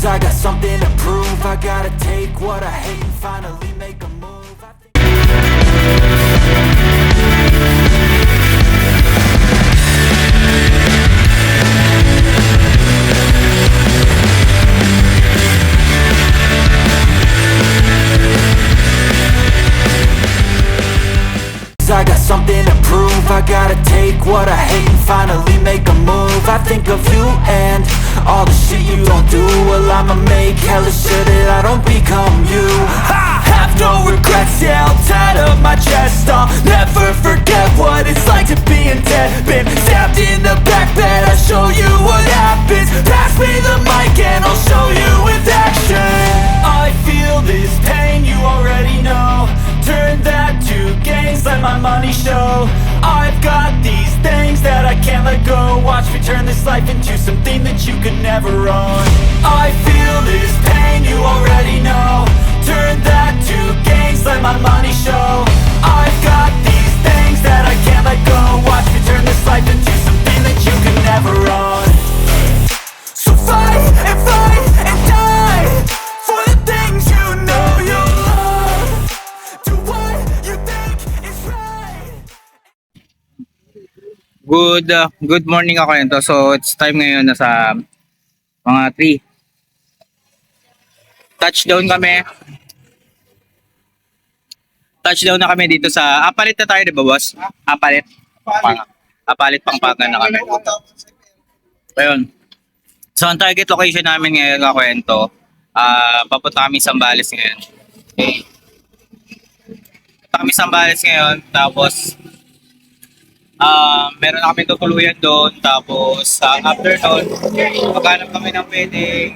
Cause I got something to prove. I gotta take what I hate and finally make a move. I got something to what I hate and finally make a move. I think of you and all the shit you don't do. Well I'ma make hella sure that I don't become you. I have no regrets, yeah I'll tattle my chest. I'll never forget what it's like to be in debt. Been stabbed in the back bed I'll show you what happens. Pass me the this life into something that you could never own. I feel this pain, you Good uh, good morning ako nito. So it's time ngayon na sa mga 3. Touchdown kami. Touchdown na kami dito sa Apalit na tayo, di ba, boss? Apalit. Pang, Apalit Pangpagan na kami. Ayun. So ang target location namin ngayon kakwento, ah papunta kami Sambales ngayon. Okay. Papunta kami Sambales ngayon, tapos Ah, meron na kami tutuluyan doon. Tapos, sa after noon, maghanap kami ng pwedeng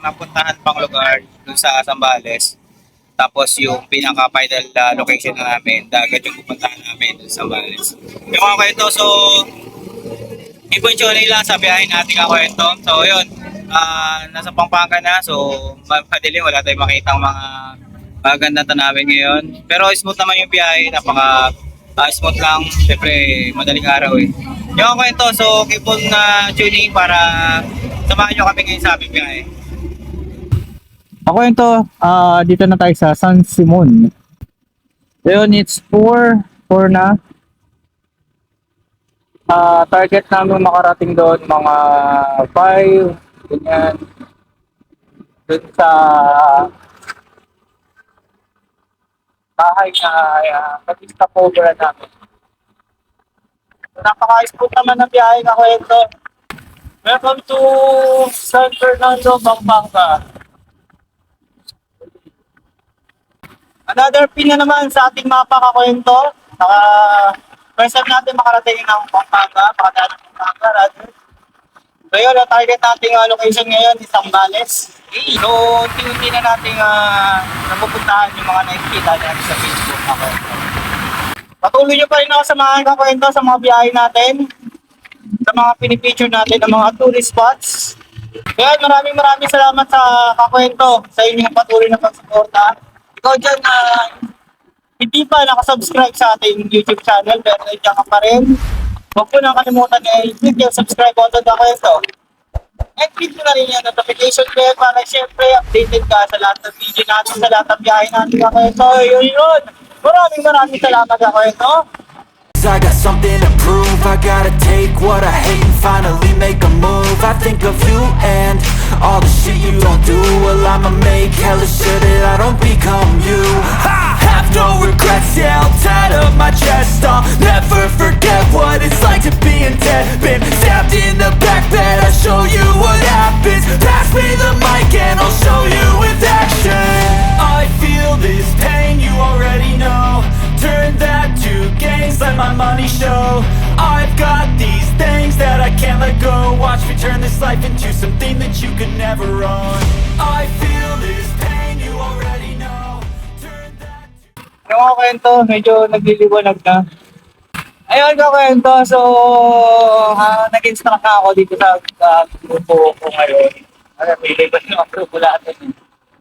napuntahan pang lugar doon sa Sambales. Tapos, yung pinaka-final ah, location na namin, dagat yung pupuntahan namin doon sa Sambales. Yung mga kwento, so, eventually lang sa biyahe natin ang kwento. So, yun, ah, nasa Pampanga na. So, madilim, wala tayong makita mga maganda tanawin ngayon. Pero smooth naman yung biyahe, napaka Ah, smooth lang. Siyempre, madaling araw eh. Yung kwento, so keep on na tuning para samahan nyo kami ngayon sa aming biyahe. Ako yun to, ah, dito na tayo sa San Simon. Ayun, it's 4, 4 na. Ah, target namin makarating doon mga 5, ganyan. Doon sa bahay na uh, mag-stop over namin. Napaka-smooth naman ng biyahe na kwento. Welcome to San Fernando, Pampanga. Another pin na naman sa ating mapa kakwento. Naka, first time natin makarating ng Pampanga, makadaan ng Pampanga, rather. So yun, ang target nating uh, location ngayon is Zambales. So, unti-unti na nating uh, napupuntahan yung mga nakikita natin sa Facebook kwento. Patuloy nyo pa rin ako sa mga kakwento sa mga biyahe natin, sa mga pinipicture natin ng mga tourist spots. Kaya maraming maraming salamat sa kakwento, sa inyong patuloy na pagsuporta. Ikaw dyan na hindi pa nakasubscribe sa ating YouTube channel, pero nandiyan ka pa rin. Huwag po nang kalimutan na i-click yung subscribe button na kwento. And na rin yung notification bell para updated ka sa lahat ng video natin, sa lahat ng biyahe natin na kwento. Yun yun! Maraming maraming salamat na kwento. I got something to prove I gotta take what I hate and finally make a move I think of you and all the shit you don't do Well I'ma make hella sure that I don't become you I have no regrets, yeah I'll tat up my chest I'll never forget what it's like to be in debt life into something that you could never own I feel this pain, you already know Turn that to Yung mga kwento, medyo nagliliwanag na. Ayun ka kwento, so uh, nag-instruct na ako dito sa uh, grupo ko ngayon. Ano, pili ba yung grupo natin? eh.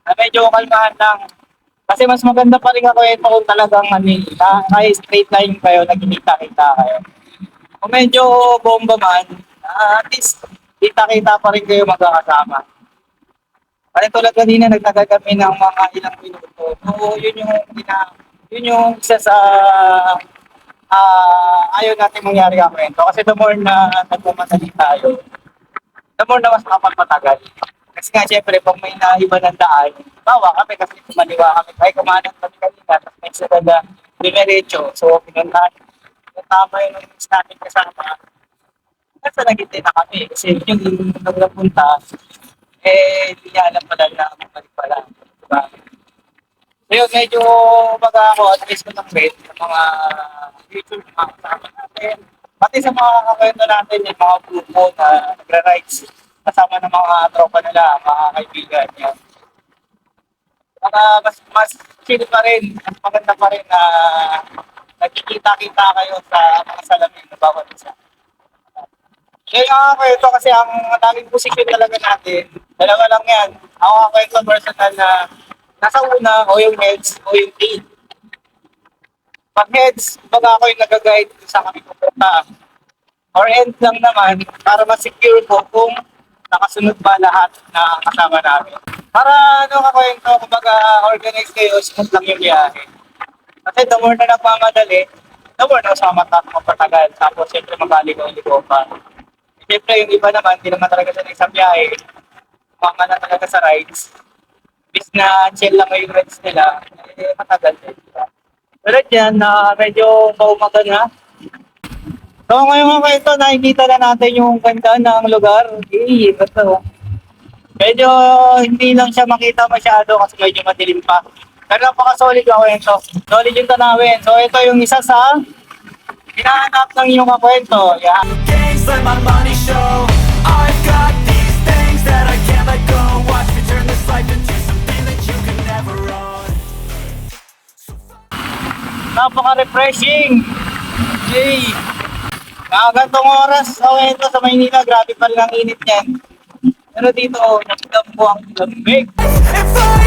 Na medyo kalmahan lang. Kasi mas maganda pa rin ako kwento kung talagang ano, kaya straight line kayo, nagkikita-kita kayo. Kung medyo bomba man, ah, at least kita-kita pa rin kayo magkakasama. Kasi tulad kanina, nagtagal kami ng mga ilang minuto. So, yun yung, ina, yun yung isa sa ah ayaw natin mangyari ang kwento. Kasi the more na nagmamadali tayo, the more na mas makapagpatagal. Kasi nga, syempre, pag may naiba ng daan, bawa kami kasi kumaliwa kami. Ay, kumanan kami kanina, tapos may isa na dinerecho. So, pinuntahan. Yung tama yung naging namin kasama. Kasi nagintay na kami. Kasi yung nung napunta, eh, hindi niya alam pala na bumalik pala. Diba? So yun, medyo baga ako, at least ko ng bed, ng mga future mga kasama natin. Pati sa mga kakakwento natin, yung mga grupo na nagra-rides kasama ng mga tropa nila, mga kaibigan. Yan. Saka mas, mas chill pa rin, mas maganda pa rin na nagkikita-kita kayo sa mga salamin na bawat isa. Kaya nga kwento kasi ang daming posisyon talaga natin, dalawa lang yan. Ako nga kwento personal na nasa una o yung heads o yung team. Pag heads, baga ako yung nag-guide saan kami pupunta. Or end lang naman, para ma-secure ko kung nakasunod ba lahat na kasama namin. Para ano ka kwento, kumbaga organize kayo, smooth lang yung biyahe. Kasi the more na nagmamadali, the more na sa mata mapatagal. Tapos siyempre magaligaw-ligaw pa. Siyempre yung iba naman, hindi naman talaga sa isang biyahe. Mga na talaga sa rides. Bis na chill lang yung rides nila, eh, matagal din. Diba? Pero dyan, na medyo maumaga na. So ngayon nga ito, nakikita na natin yung ganda ng lugar. Eh, ito. Medyo hindi lang siya makita masyado kasi medyo madilim pa. Pero napaka-solid ang kwento. Solid yung tanawin. So ito yung isa sa hinahanap ng inyong kwento. Yan. Show I've got these things that I can't let go Watch me turn this life into something that you can never own Napaka-refreshing. Yay! Nakagantong oras sa kwento sa Maynila. Grabe pa rin ang init niyan. Pero dito, nakita mo ang lamig. And fight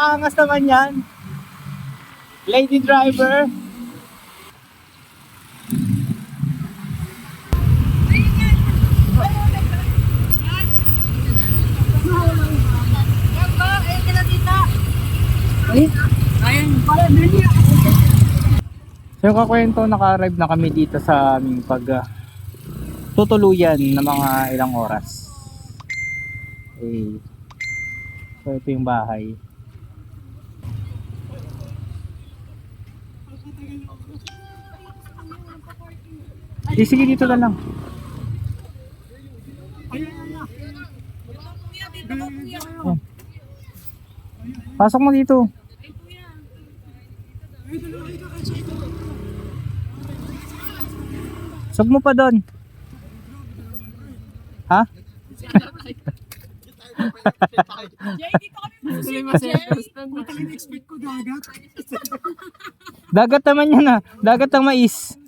Napakaangas naman yan. Lady driver. So kakwento, naka-arrive na kami dito sa aming pag ah, tutuluyan ng mga ilang oras. Eh, so ito yung bahay. Di, sige dito na lang. Oh. Pasok mo dito. Sag mo pa doon. Ha? Dagat naman yan ah. Dagat ng mais.